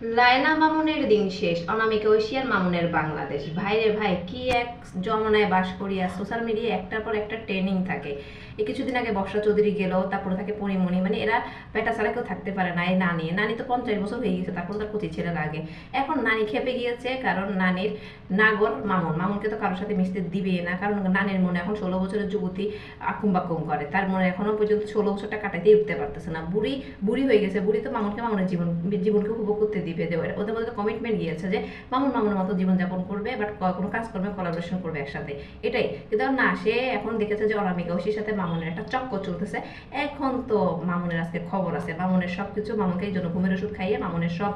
লায়লা মামুনের দিন শেষ, অনামিকা ঐশিয়ার মামুনের বাংলাদেশ। ভাইরে ভাই, কি এক জমানায় বাস করিয়া সোশ্যাল মিডিয়ায় একটার পর একটা ট্রেনিং থাকে। এই কিছুদিন আগে বর্ষা চৌধুরী গেল তারপরে থাকে পরিমণি। মানে এরা বেটা ছাড়া কেউ থাকতে পারে না, এই নানি। নানি তো পঞ্চাশ বছর হয়ে গেছে, তারপর তার কচি ছেলে লাগে। এখন নানি খেপে গিয়েছে, কারণ নানির নাগর মামুন। মামুনকে তো কারোর সাথে মিশতে দিবে না, কারণ নানির মনে এখন ষোলো বছরের যুবতী আকুম বাকুম করে। তার মনে এখনও পর্যন্ত ষোলো বছরটা কাটাতেই উঠতে পারতেছে না। বুড়ি বুড়ি হয়ে গেছে। বুড়ি তো মামুনকে মামুনের জীবন, জীবনকে উপভোগ করতে দিবে দেবে ওদের মধ্যে কমিটমেন্ট গিয়েছে যে মামুন মামুনের মতো জীবনযাপন করবে বাট কোনো কাজ করবে কোলাবোরেশন করবে একসাথে। এটাই। কিন্তু না, সে এখন দেখেছে যে অনামিকা ঐশীর সাথে মামুনের একটা চক্কর চলতেছে। এখন তো মামুনের আজকে খবর আছে। মামুনের সব কিছু মামুনকে এই জন্য ঘুমের ওষুধ খাইয়ে মামুনের সব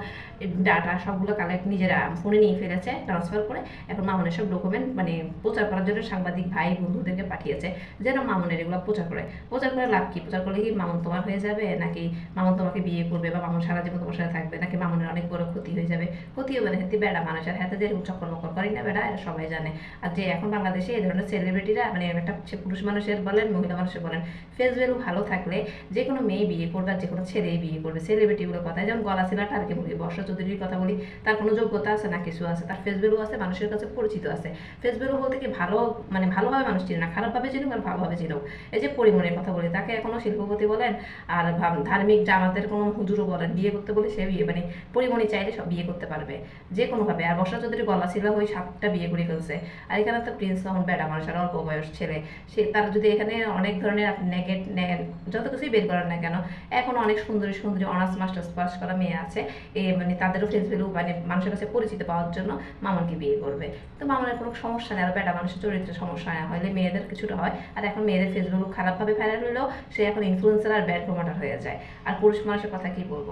ডাটা সবগুলো কালেক্ট নিজেরা ফোনে নিয়ে ফেলেছে ট্রান্সফার করে। এখন মামুনের সব ডকুমেন্ট মানে প্রচার করার জন্য সাংবাদিক ভাই, বন্ধুদেরকে পাঠিয়েছে যেন মামুনের এগুলো প্রচার করে। প্রচার করে লাভ কি? প্রচার করলে কি মামুন তোমার হয়ে যাবে? নাকি মামুন তোমাকে বিয়ে করবে বা মামুন সারা জীবন তোমার সাথে থাকবে? নাকি মামুনের অনেক বড় ক্ষতি হয়ে যাবে। ক্ষতি হবে না বেড়া মানুষের হাতে যে চক্কর মকর করি না বেড়া এটা সবাই জানে। আর যে এখন বাংলাদেশে এই ধরনের সেলিব্রিটিরা মানে একটা পুরুষ মানুষের বলেন, মহিলা মানুষের বলেন ফেস ভ্যালু ভালো থাকলে যে কোনো মেয়ে বিয়ে করবে, আর যে কোনো ছেলেই বিয়ে করবে। সেলিব্রিটিগুলোর কথা যেমন গলা সিলাটা আর কি বলি, বর্ষা চৌধুরীর কথা বলি, তার কোনো যোগ্যতা আছে না কিছু আছে? তার ফেস ভ্যালু আছে, মানুষের কাছে পরিচিত আছে। ফেস ভ্যালু বলতে কি ভালো মানে ভালোভাবে মানুষ চিনে না, খারাপভাবে চিনুক আর ভালোভাবে চিনুক। এই যে পরিমণের কথা বলি, তাকে এখনও শিল্পপতি বলেন, আর ধার্মিক জামাতের কোনো হুজুরও বলেন, বিয়ে করতে বলে সে বিয়ে মানে পরিমণি চাইলে সব বিয়ে করতে পারবে যে কোনোভাবে আর বর্ষা চৌধুরী গলা ছিল ওই সাতটা বিয়ে করে ফেলছে। আর এখানে তো প্রিন্স তখন বেড়া মানুষ আর অল্প বয়স ছেলে, সে তার যদি এখানে অনেক ধরনের নেগেট যত কিছুই বের করেন না কেন, এখন অনেক সুন্দরী সুন্দরী অনার্স মাস্টার্স পাস করা মেয়ে আছে। এ মানে তাদেরও ফেস ভ্যালু মানে মানুষের কাছে পরিচিত পাওয়ার জন্য মামনকে বিয়ে করবে। তো মামনের কোনো সমস্যা নেই, আর বেটা মানুষের চরিত্রে সমস্যা না হলে মেয়েদের কিছুটা হয়। আর এখন মেয়েদের ফেসবুক খারাপভাবে ভাইরাল হলেও সে এখন ইনফ্লুয়েন্সার আর ব্যাড প্রমোটার হয়ে যায়। আর পুরুষ মানুষের কথা কি বলব?